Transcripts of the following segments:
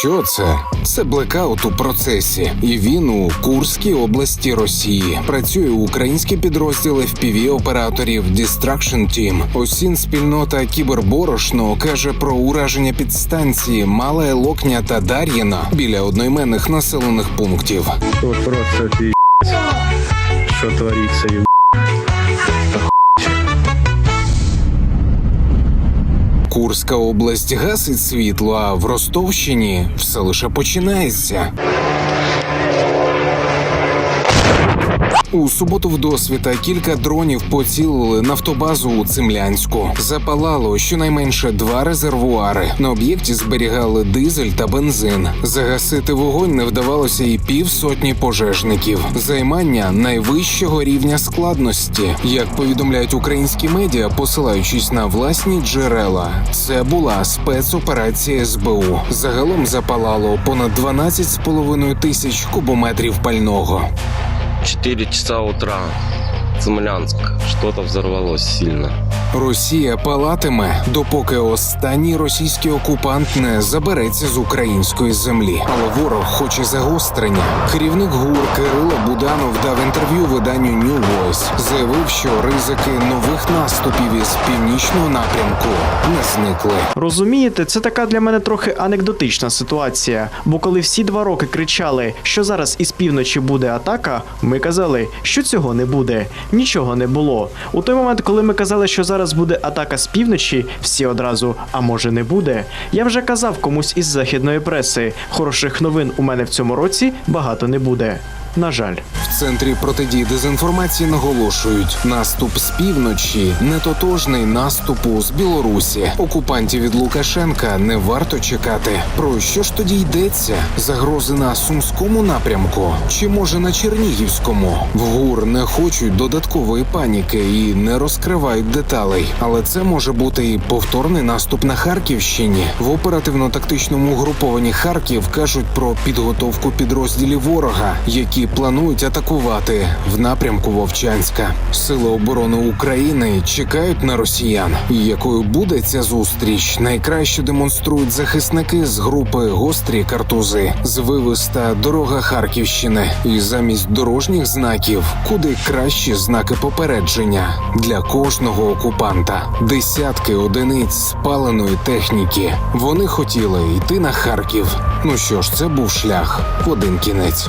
Що це? Це блекаут у процесі, і він у Курській області Росії. Працює український підрозділ fpv операторів Distraction Team. Осін спільнота Кіберборошно каже про ураження підстанції Мале Локня та Дар'їна біля одноіменних населених пунктів. Просто офигеть, что Курська область гасить світло, а в Ростовщині все лише починається. У суботу в досвіта кілька дронів поцілили нафтобазу у Цимлянську. Запалало щонайменше два резервуари. На об'єкті зберігали дизель та бензин. Загасити вогонь не вдавалося і півсотні пожежників. Займання найвищого рівня складності, як повідомляють українські медіа, посилаючись на власні джерела. Це була спецоперація СБУ. Загалом запалало понад 12,5 тисяч кубометрів пального. 4 часа утра, Цимлянск. Что-то взорвалось сильно. Росія палатиме, допоки останній російський окупант не забереться з української землі. Але ворог хоче загострення. Керівник ГУР Кирило Буданов дав інтерв'ю виданню New Voice. Заявив, що ризики нових наступів із північного напрямку не зникли. Розумієте, це така для мене трохи анекдотична ситуація. Бо коли всі два роки кричали, що зараз із півночі буде атака, ми казали, що цього не буде. Нічого не було. У той момент, коли ми казали, що зараз буде атака з півночі, всі одразу, а може не буде. Я вже казав комусь із західної преси. Хороших новин у мене в цьому році багато не буде. На жаль. В центрі протидії дезінформації наголошують: наступ з півночі не тотожний наступу з Білорусі. Окупантів від Лукашенка не варто чекати. Про що ж тоді йдеться? Загрози на сумському напрямку чи може на Чернігівському? В ГУР не хочуть додаткової паніки і не розкривають деталей. Але це може бути і повторний наступ на Харківщині. В оперативно-тактичному угрупованні Харків кажуть про підготовку підрозділів ворога, які планують атакувати в напрямку Вовчанська. Сили оборони України чекають на росіян. Якою буде ця зустріч, найкраще демонструють захисники з групи гострі картузи, звивиста дорога Харківщини. І замість дорожніх знаків, куди кращі знаки попередження для кожного окупанта. Десятки одиниць спаленої техніки. Вони хотіли йти на Харків. Ну що ж, це був шлях в один кінець.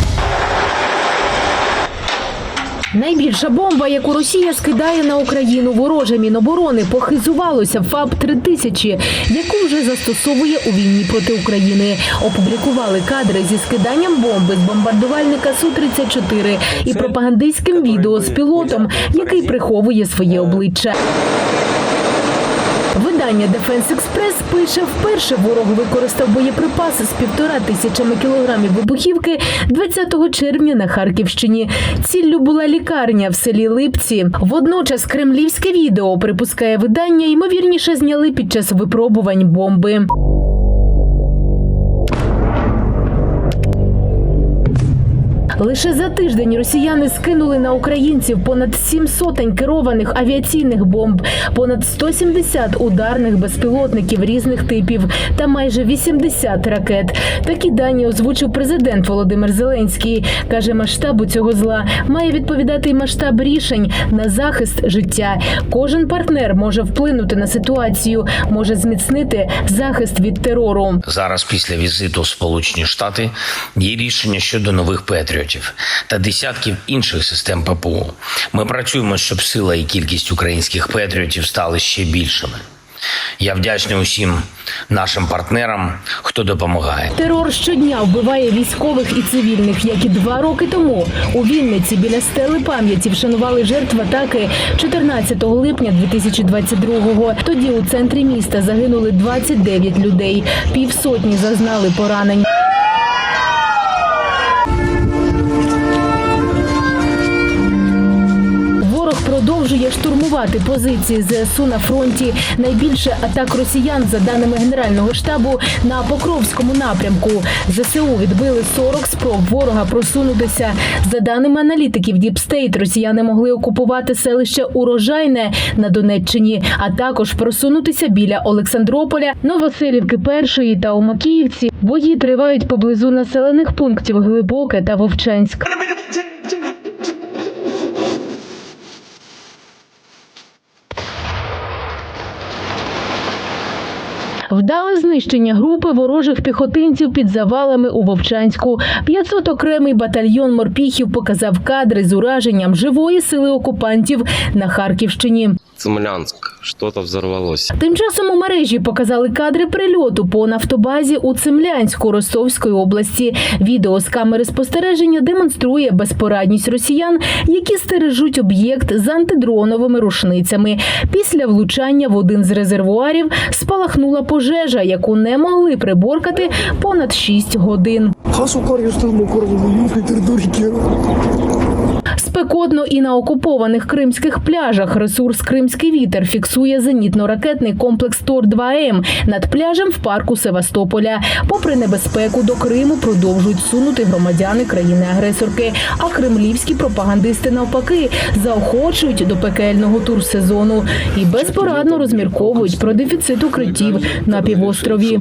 Найбільша бомба, яку Росія скидає на Україну, вороже міноборони похизувалося ФАБ 3000 яку вже застосовує у війні проти України. Опублікували кадри зі скиданням бомби з бомбардувальника Су 34 і пропагандистським відео з пілотом, який приховує своє обличчя. Видання Дефенс Експрес пише, вперше ворог використав боєприпаси з півтора тисячами кілограмів вибухівки 20 червня на Харківщині. Ціллю була лікарня в селі Липці. Водночас кремлівське відео припускає видання, ймовірніше зняли під час випробувань бомби. Лише за тиждень росіяни скинули на українців понад сім сотень керованих авіаційних бомб, понад 170 ударних безпілотників різних типів та майже 80 ракет. Такі дані озвучив президент Володимир Зеленський. каже, масштабу цього зла має відповідати й масштаб рішень на захист життя. Кожен партнер може вплинути на ситуацію, може зміцнити захист від терору. Зараз після візиту в Сполучені Штати є рішення щодо нових патріотів та десятків інших систем ППО. Ми працюємо, щоб сила і кількість українських патріотів стали ще більшими. Я вдячний усім нашим партнерам, хто допомагає. Терор щодня вбиває військових і цивільних, як і два роки тому. У Вінниці біля стели пам'яті вшанували жертв атаки 14 липня 2022-го. Тоді у центрі міста загинули 29 людей. Півсотні зазнали поранень. Продовжує штурмувати позиції ЗСУ на фронті. Найбільше атак росіян, за даними Генерального штабу, на Покровському напрямку. ЗСУ відбили 40 спроб ворога просунутися. За даними аналітиків Діпстейт, росіяни могли окупувати селище Урожайне на Донеччині, а також просунутися біля Олександрополя, Новоселівки Першої та у Макіївці. Бої тривають поблизу населених пунктів Глибоке та Вовчанськ. Вдале знищення групи ворожих піхотинців під завалами у Вовчанську. 500 окремий батальйон морпіхів показав кадри з ураженням живої сили окупантів на Харківщині. Цимлянск. Что-то взорвалось. Тим часом у мережі показали кадри прильоту по нафтобазі у Цимлянську Ростовської області. Відео з камери спостереження демонструє безпорадність росіян, які стережуть об'єкт з антидроновими рушницями. Після влучання в один з резервуарів спалахнула пожежа, яку не могли приборкати понад 6 годин. Спекотно і на окупованих кримських пляжах ресурс Кримський вітер фіксує зенітно-ракетний комплекс Тор 2 М над пляжем в парку Севастополя. Попри небезпеку до Криму продовжують сунути громадяни країни-агресорки. А кремлівські пропагандисти навпаки заохочують до пекельного турсезону і безпорадно розмірковують про дефіцит укриттів на півострові.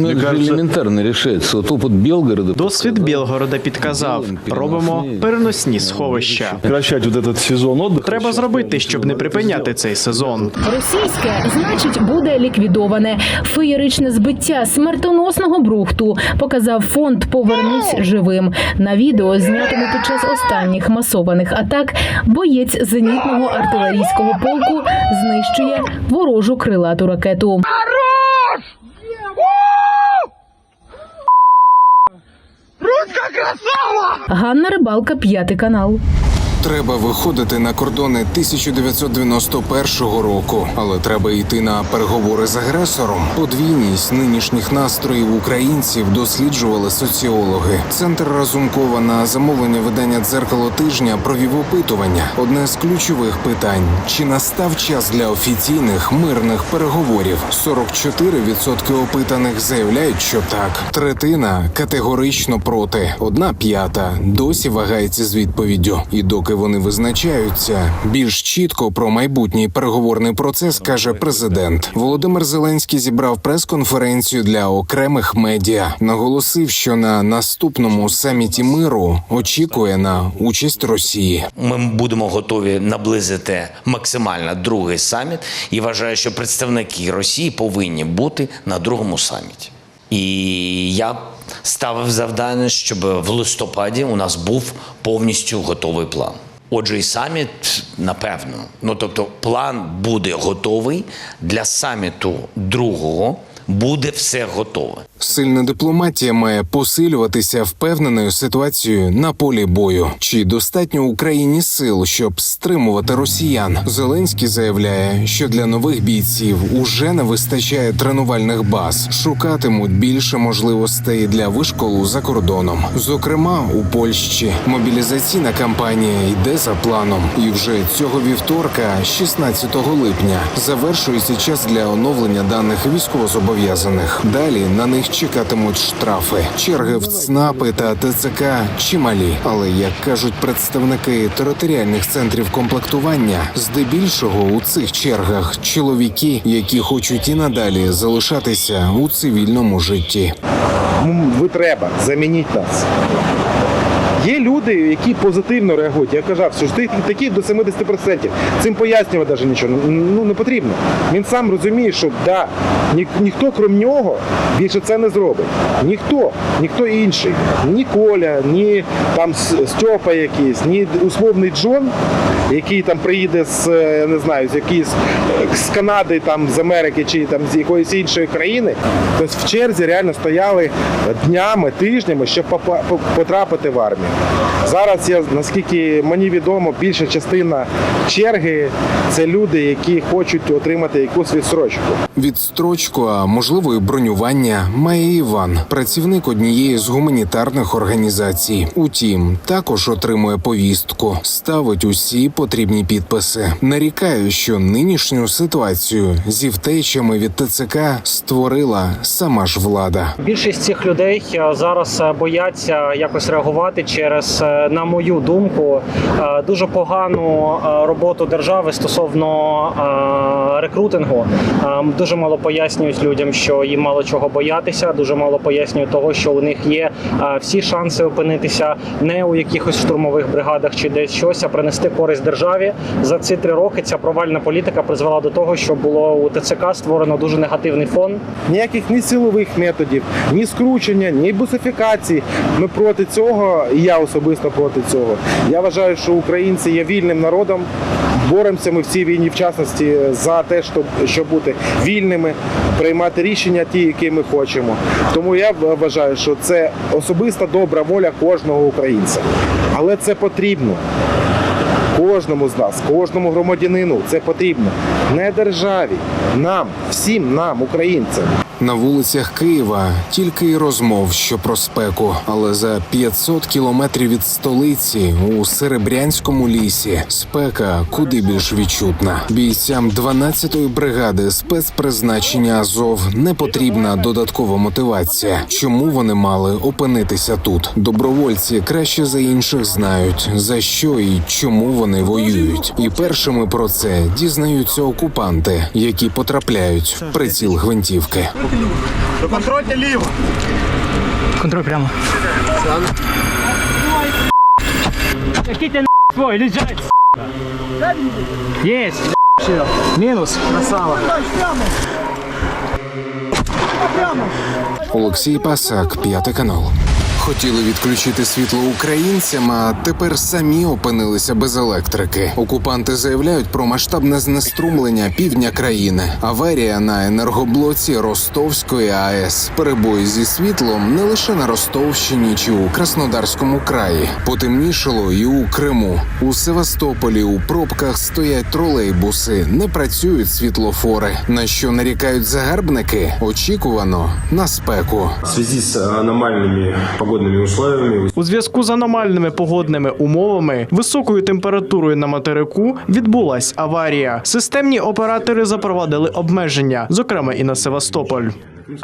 Ну, это же кажется- элементарно решается. Вот опыт Белгорода. Досвід Білгорода підказав: робимо переносні сховища. Прекращать вот этот сезон отдыха. Треба зробити, щоб не припиняти цей сезон. Російське, значить, буде ліквідоване. Феєричне збиття смертоносного брухту показав фонд Повернись живим. На відео, знятому під час останніх масованих атак, боєць зенітного артилерійського полку знищує ворожу крилату ракету. Ганна Рибалка, п'ятий канал. Треба виходити на кордони 1991 року, але треба йти на переговори з агресором. Подвійність нинішніх настроїв українців досліджували соціологи. Центр Разумкова на замовлення видання дзеркало тижня провів опитування. Одне з ключових питань: чи настав час для офіційних мирних переговорів? 44% опитаних заявляють, що так. Третина категорично проти. Одна п'ята досі вагається з відповіддю. І доки вони визначаються, більш чітко про майбутній переговорний процес каже президент. Володимир Зеленський зібрав прес-конференцію для окремих медіа. Наголосив, що на наступному саміті миру очікує на участь Росії. Ми будемо готові наблизити максимально другий саміт і вважаю, що представники Росії повинні бути на другому саміті. І я ставив завдання, щоб в листопаді у нас був повністю готовий план. Отже, і саміт, напевно, ну тобто, план буде готовий для саміту другого. Буде все готове. Сильна дипломатія має посилюватися впевненою ситуацією на полі бою. Чи достатньо Україні сил, щоб стримувати росіян? Зеленський заявляє, що для нових бійців уже не вистачає тренувальних баз, шукатимуть більше можливостей для вишколу за кордоном. Зокрема, у Польщі мобілізаційна кампанія йде за планом, і вже цього вівторка, 16 липня, завершується час для оновлення даних військовозобов'язаних. Далі на них чекатимуть штрафи. Черги в ЦНАПи та ТЦК чималі. Але як кажуть представники територіальних центрів комплектування, здебільшого у цих чергах чоловіки, які хочуть і надалі залишатися у цивільному житті. Ви треба, замініть нас. Є люди, які позитивно реагують. Я казав, що ж тих такі до 70%. Цим пояснювати навіть нічого ну, не потрібно. Він сам розуміє, що да, ні, ніхто крім нього більше це не зробить. Ніхто, ніхто інший. Ні Коля, ні там Стьопа якийсь, ні условний Джон, який там приїде з е, не знаю, з якийсь е, з Канади, там з Америки чи там з якоїсь іншої країни. Тобто в черзі реально стояли днями, тижнями, щоб потрапити в армію. Зараз я наскільки мені відомо, більша частина черги це люди, які хочуть отримати якусь відсрочку. Відстрочку, а можливо, і бронювання має Іван, працівник однієї з гуманітарних організацій. Утім, також отримує повістку, ставить усі потрібні підписи. Нарікає, що нинішню ситуацію зі втечами від ТЦК створила сама ж влада. Більшість цих людей зараз бояться якось реагувати через, е, на мою думку, е, дуже погану е, роботу держави стосовно рекрутингу. Дуже мало пояснюють людям, що їм мало чого боятися. Дуже мало пояснюють того, що у них є всі шанси опинитися не у якихось штурмових бригадах чи десь щось, а принести користь державі. За ці три роки ця провальна політика призвела до того, що було у ТЦК створено дуже негативний фон. Ніяких ні силових методів, ні скручення, ні бусифікації. Ми проти цього, я особисто проти цього. Я вважаю, що українці є вільним народом. Боремося ми в цій війні, в частності, за те, щоб, щоб бути вільними, приймати рішення ті, які ми хочемо. Тому я вважаю, що це особиста добра воля кожного українця. Але це потрібно. Кожному з нас, кожному громадянину це потрібно. Не державі, нам, всім нам, українцям. На вулицях Києва тільки й розмов, що про спеку, але за 500 кілометрів від столиці у Серебрянському лісі спека куди більш відчутна. Бійцям 12-ї бригади спецпризначення Азов не потрібна додаткова мотивація. Чому вони мали опинитися тут? Добровольці краще за інших знають за що і чому вони воюють. І першими про це дізнаються окупанти, які потрапляють в приціл гвинтівки. Контроль прямо. Який ти свой, лежать, Есть. Мінус. Красава. Олексій Пасак, п'ятий канал. Хотіли відключити світло українцям, а тепер самі опинилися без електрики. Окупанти заявляють про масштабне знеструмлення півдня країни. Аварія на енергоблоці Ростовської АЕС. Перебої зі світлом не лише на Ростовщині чи у Краснодарському краї. Потемнішало і у Криму. У Севастополі у пробках стоять тролейбуси, не працюють світлофори. На що нарікають загарбники? Очікувано на спеку. В связи с аномальными погодными условиями У зв'язку з аномальними погодними умовами, високою температурою на материку відбулась аварія. Системні оператори запровадили обмеження, зокрема і на Севастополь.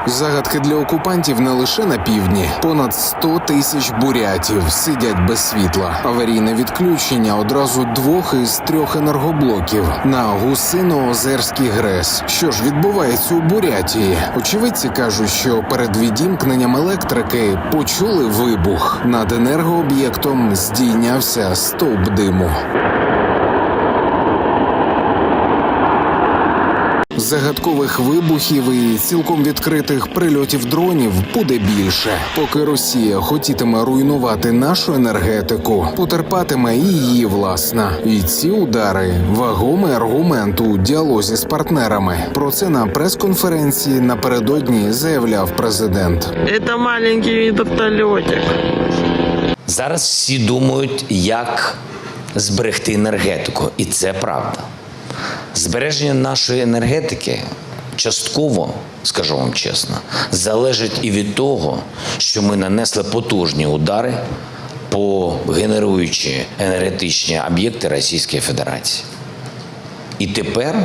Загадки для окупантів не лише на півдні. Понад 100 тисяч бурятів сидять без світла. Аварійне відключення одразу двох із трьох енергоблоків на Гусино-Озерський ГРЕС. Що ж відбувається у Бурятії? Очевидці кажуть, що перед відімкненням електрики почули вибух. Над енергооб'єктом здійнявся стовп диму. Загадкових вибухів і цілком відкритих прильотів дронів буде більше. Поки Росія хотітиме руйнувати нашу енергетику, потерпатиме і її власна. І ці удари вагомий аргумент у діалозі з партнерами. Про це на прес-конференції напередодні заявляв президент. Это маленький вертолетик. Зараз всі думають, як зберегти енергетику, і це правда. Збереження нашої енергетики частково, скажу вам чесно, залежить і від того, що ми нанесли потужні удари по генеруючі енергетичні об'єкти Російської Федерації. І тепер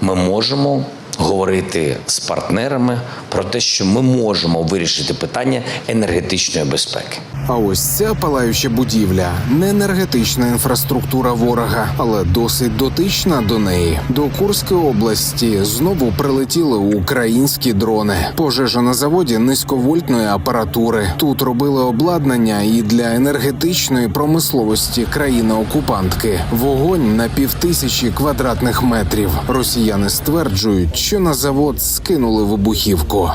ми можемо говорити з партнерами про те, що ми можемо вирішити питання енергетичної безпеки. А ось ця палаюча будівля не енергетична інфраструктура ворога, але досить дотична до неї. До Курської області знову прилетіли українські дрони. Пожежа на заводі низьковольтної апаратури. Тут робили обладнання і для енергетичної промисловості країни-окупантки. Вогонь на півтисячі квадратних метрів. Росіяни стверджують, що на завод скинули вибухівку.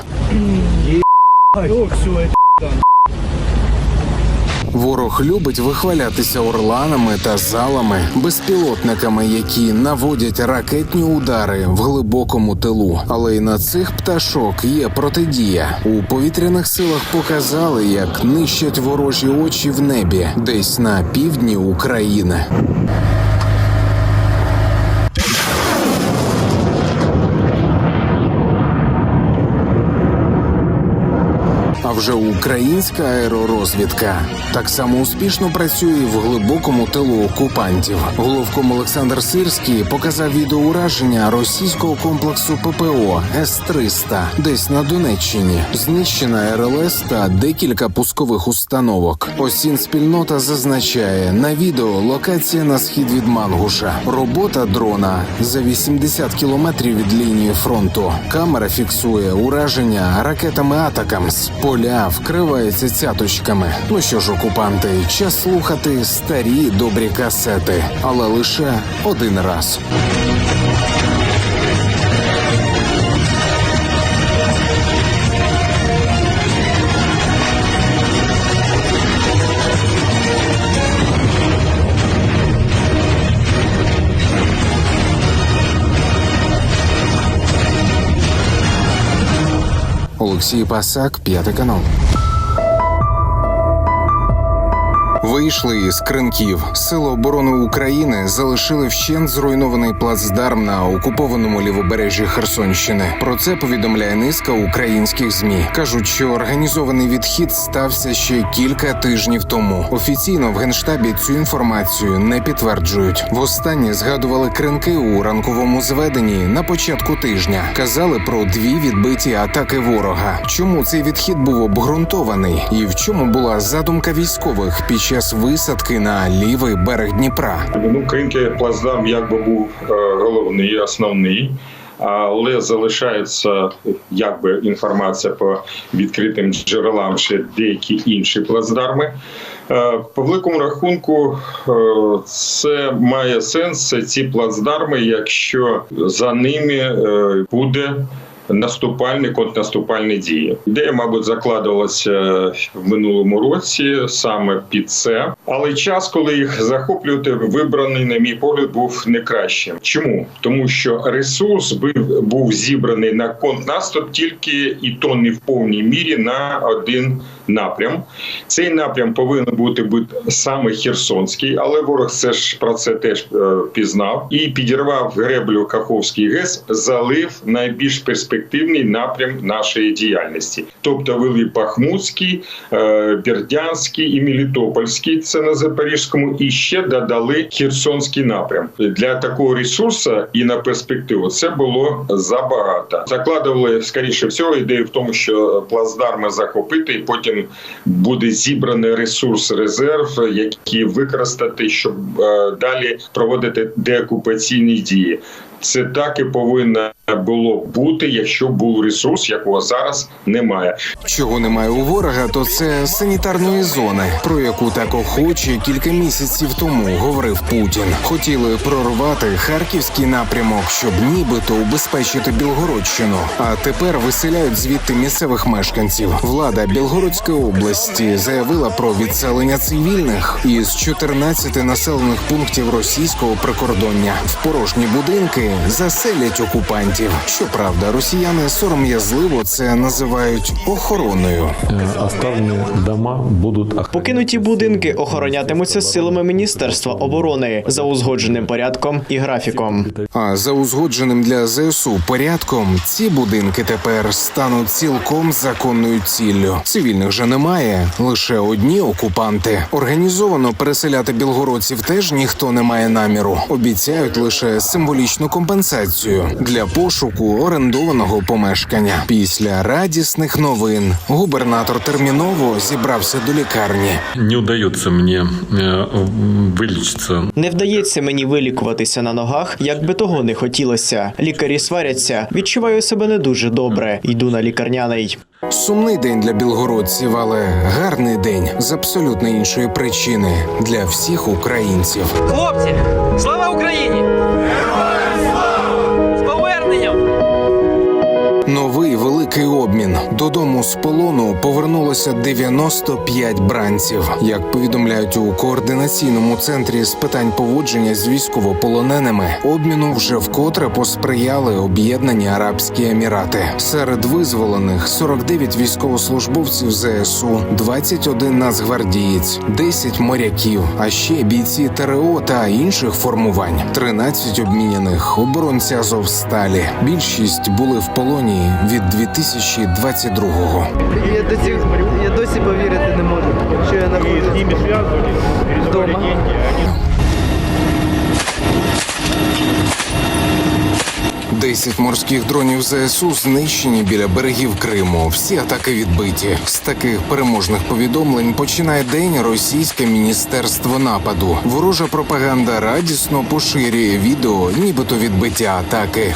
Ворог любить вихвалятися орланами та залами, безпілотниками, які наводять ракетні удари в глибокому тилу. Але й на цих пташок є протидія. У повітряних силах показали, як нищать ворожі очі в небі, десь на півдні України. Вже українська аеророзвідка так само успішно працює в глибокому тилу окупантів. Головком Олександр Сирський показав відеоураження російського комплексу ППО С-300 десь на Донеччині. Знищена РЛС та декілька пускових установок. Осін спільнота зазначає на відео локація на схід від Мангуша. Робота дрона за 80 кілометрів від лінії фронту. Камера фіксує ураження ракетами Атакамс. Поля вкривається цяточками. Ну що ж, окупанти, час слухати старі добрі касети, але лише один раз. Олексій Пасак, п'ятий канал. Вийшли із кринків. Сили оборони України залишили вщент зруйнований плацдарм на окупованому лівобережжі Херсонщини. Про це повідомляє низка українських змі. кажуть, що організований відхід стався ще кілька тижнів тому. Офіційно в генштабі цю інформацію не підтверджують. Востаннє згадували кринки у ранковому зведенні на початку тижня. Казали про дві відбиті атаки ворога. Чому цей відхід був обґрунтований, і в чому була задумка військових під час висадки на лівий берег Дніпра? Ну, Кринки плацдарм якби був е, головний, основний. Але залишається якби інформація по відкритим джерелам ще деякі інші плацдарми. Е, По великому рахунку, е, це має сенс це ці плацдарми, якщо за ними буде наступальні контрнаступальні дії. Ідея, мабуть, закладувалася в минулому році саме під це, але час, коли їх захоплювати, вибраний, на мій погляд, був не кращим. Чому? Тому що ресурс був зібраний на контрнаступ тільки і то не в повній мірі на один напрям. Цей напрям повинен бути бути саме Херсонський, але ворог це ж про це теж е, пізнав і підірвав греблю Каховський ГЕС, залив найбільш перспективний напрям нашої діяльності, тобто вели Бахмутський, е, Бердянський і Мелітопольський. Це на Запорізькому, і ще додали Херсонський напрям для такого ресурсу і на перспективу. Це було забагато. Закладували скоріше всього ідею в тому, що плацдарми захопити, і потім буде зібраний ресурс резерв, який використати, щоб е, далі проводити деокупаційні дії. Це так і повинно було бути, якщо був ресурс, якого зараз немає. Чого немає у ворога, то це санітарної зони, про яку так охоче кілька місяців тому говорив Путін. Хотіли прорвати харківський напрямок, щоб нібито убезпечити Білгородщину. А тепер виселяють звідти місцевих мешканців. Влада Білгородської області заявила про відселення цивільних із 14 населених пунктів російського прикордоння. В порожні будинки заселять окупантів. Щоправда, росіяни сором'язливо це називають охороною. Оставленные дома будут Покинуті будинки охоронятимуться силами Міністерства оборони за узгодженим порядком і графіком. А за узгодженим для ЗСУ порядком ці будинки тепер стануть цілком законною ціллю. Цивільних же немає, лише одні окупанти. Організовано переселяти білгородців теж ніхто не має наміру. Обіцяють лише символічну компенсацію для пошуку орендованого помешкання. Після радісних новин губернатор терміново зібрався до лікарні. Не удается мне э, вылечиться. Не вдається мені вилікуватися на ногах, як би того не хотілося. Лікарі сваряться, відчуваю себе не дуже добре. Йду на лікарняний. Сумний день для білгородців, але гарний день з абсолютно іншої причини для всіх українців. Хлопці, слава Україні! Додому з полону повернулося 95 бранців. Як повідомляють у координаційному центрі з питань поводження з військовополоненими, обміну вже вкотре посприяли Об'єднані Арабські Емірати. Серед визволених 49 військовослужбовців ЗСУ, 21 нацгвардієць, 10 моряків, а ще бійці ТРО та інших формувань, 13 обміняних оборонці Азовсталі. Більшість були в полоні від 2022-го. Я досі, я досі повірити не можу, що я знаходжусь вдома. Десять морських дронів ЗСУ знищені біля берегів Криму. Всі атаки відбиті. З таких переможних повідомлень починає день російське міністерство нападу. Ворожа пропаганда радісно поширює відео, нібито відбиття атаки.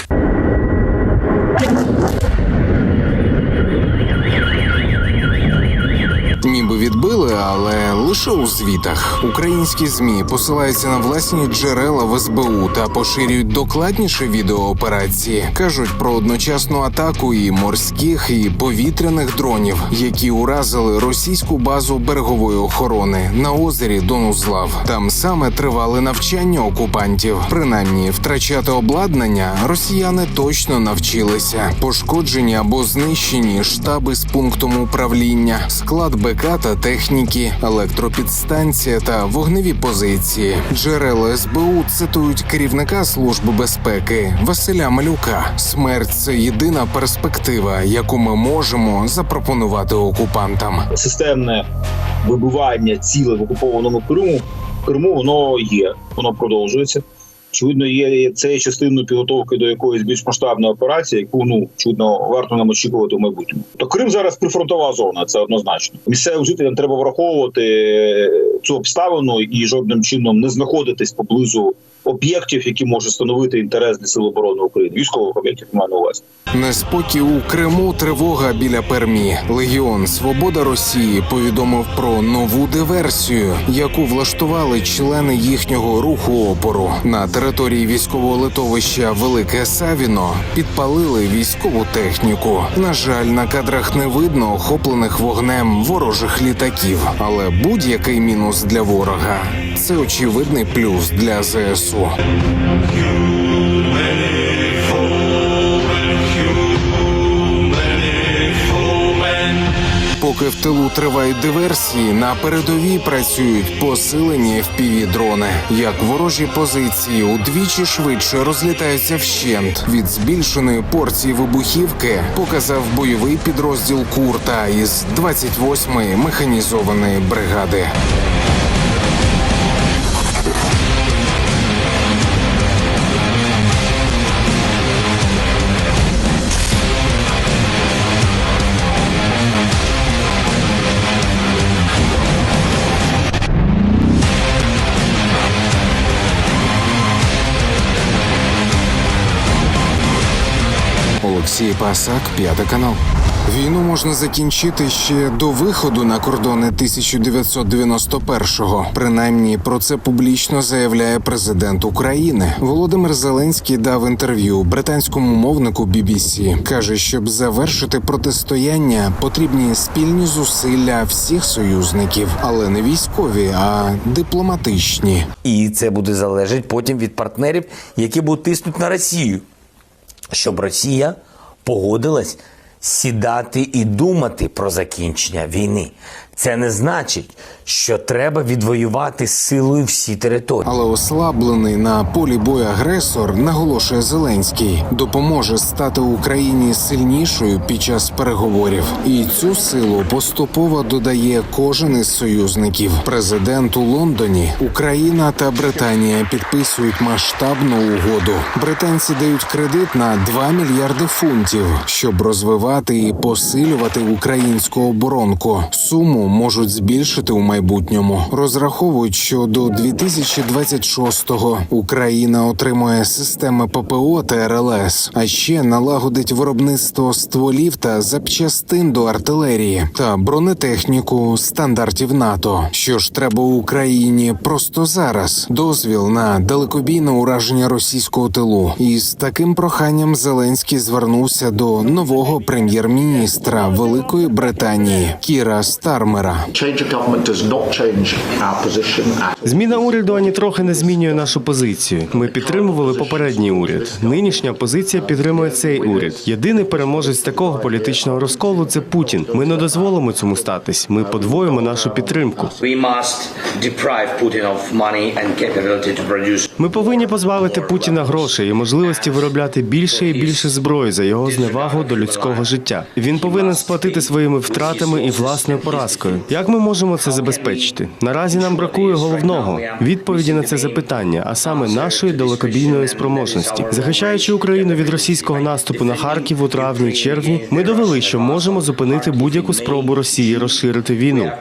Лише у звітах. Українські змі посилаються на власні джерела в СБУ та поширюють докладніше відео операції. кажуть про одночасну атаку і морських, і повітряних дронів, які уразили російську базу берегової охорони на озері Донузлав. Там саме тривали навчання окупантів. Принаймні, втрачати обладнання росіяни точно навчилися. Пошкоджені або знищені штаби з пунктом управління, склад БК та техніки, електропідстанція та вогневі позиції. Джерела СБУ цитують керівника служби безпеки Василя Малюка. Смерть це єдина перспектива, яку ми можемо запропонувати окупантам. системне вибивання цілей в окупованому Криму, Криму воно є, воно продовжується. Очевидно, є це є частиною підготовки до якоїсь більш масштабної операції, яку ну чудно варто нам очікувати в майбутньому. То Крим зараз прифронтова зона, це однозначно. Місцевим жителям треба враховувати цю обставину і жодним чином не знаходитись поблизу об'єктів, які можуть становити інтерес для сил оборони України. Військових об'єктів маю на увазі. Неспокій у Криму, тривога біля Пермі. Легіон Свобода Росії повідомив про нову диверсію, яку влаштували члени їхнього руху опору на території військового литовища Велике Савіно. Підпалили військову техніку. На жаль, на кадрах не видно охоплених вогнем ворожих літаків, але будь-який мінус для ворога це очевидний плюс для ЗСУ. Поки в тилу тривають диверсії, на передовій працюють посилені fpv дрони. Як ворожі позиції удвічі швидше розлітаються вщент від збільшеної порції вибухівки, показав бойовий підрозділ Курта із 28-ї механізованої бригади. Пасак, п'ятий канал. Війну можна закінчити ще до виходу на кордони 1991-го. Принаймні про це публічно заявляє президент України. Володимир Зеленський дав інтерв'ю британському мовнику BBC. каже, щоб завершити протистояння, потрібні спільні зусилля всіх союзників, але не військові, а дипломатичні. І це буде залежати потім від партнерів, які будуть тиснути на Росію, щоб Росія погодилась сідати і думати про закінчення війни. Це не значить, що треба відвоювати силою всі території. Але ослаблений на полі бою агресор, наголошує Зеленський, допоможе стати Україні сильнішою під час переговорів. І цю силу поступово додає кожен із союзників. Президент у Лондоні, Україна та Британія підписують масштабну угоду. Британці дають кредит на 2 мільярди фунтів, щоб розвивати і посилювати українську оборонку. Суму можуть збільшити у майбутньому. Розраховують, що до 2026-го Україна отримує системи ППО та РЛС, а ще налагодить виробництво стволів та запчастин до артилерії та бронетехніку стандартів НАТО. Що ж треба Україні просто зараз? Дозвіл на далекобійне ураження російського тилу. І з таким проханням Зеленський звернувся до нового прем'єр-міністра Великої Британії Кіра Стармера. Зміна уряду ані трохи не змінює нашу позицію. Ми підтримували попередній уряд. Нинішня позиція підтримує цей уряд. Єдиний переможець такого політичного розколу це Путін. Ми не дозволимо цьому статись. Ми подвоїмо нашу підтримку. We must deprive Putin of money and capability to produce Ми повинні позбавити Путіна грошей і можливості виробляти більше і більше зброї за його зневагу до людського життя. Він повинен сплатити своїми втратами і власною поразкою. Як ми можемо це забезпечити? Наразі нам бракує головного відповіді на це запитання, а саме нашої далекобійної спроможності. Захищаючи Україну від російського наступу на Харків у травні червні, ми довели, що можемо зупинити будь-яку спробу Росії розширити війну.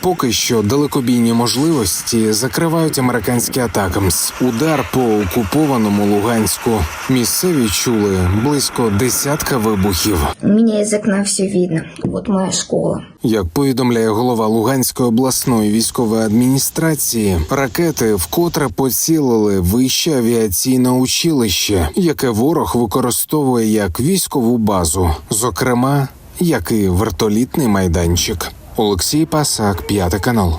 Поки що далекобійні можливості закривають американські атакамс. Удар по окупованому Луганську. Місцеві чули близько десятка вибухів. У меня из окна все видно. Вот моя школа. Як повідомляє голова Луганської обласної військової адміністрації, ракети вкотре поцілили вище авіаційне училище, яке ворог використовує як військову базу, зокрема, як і вертолітний майданчик. Олексій Пасак, п'ятий канал.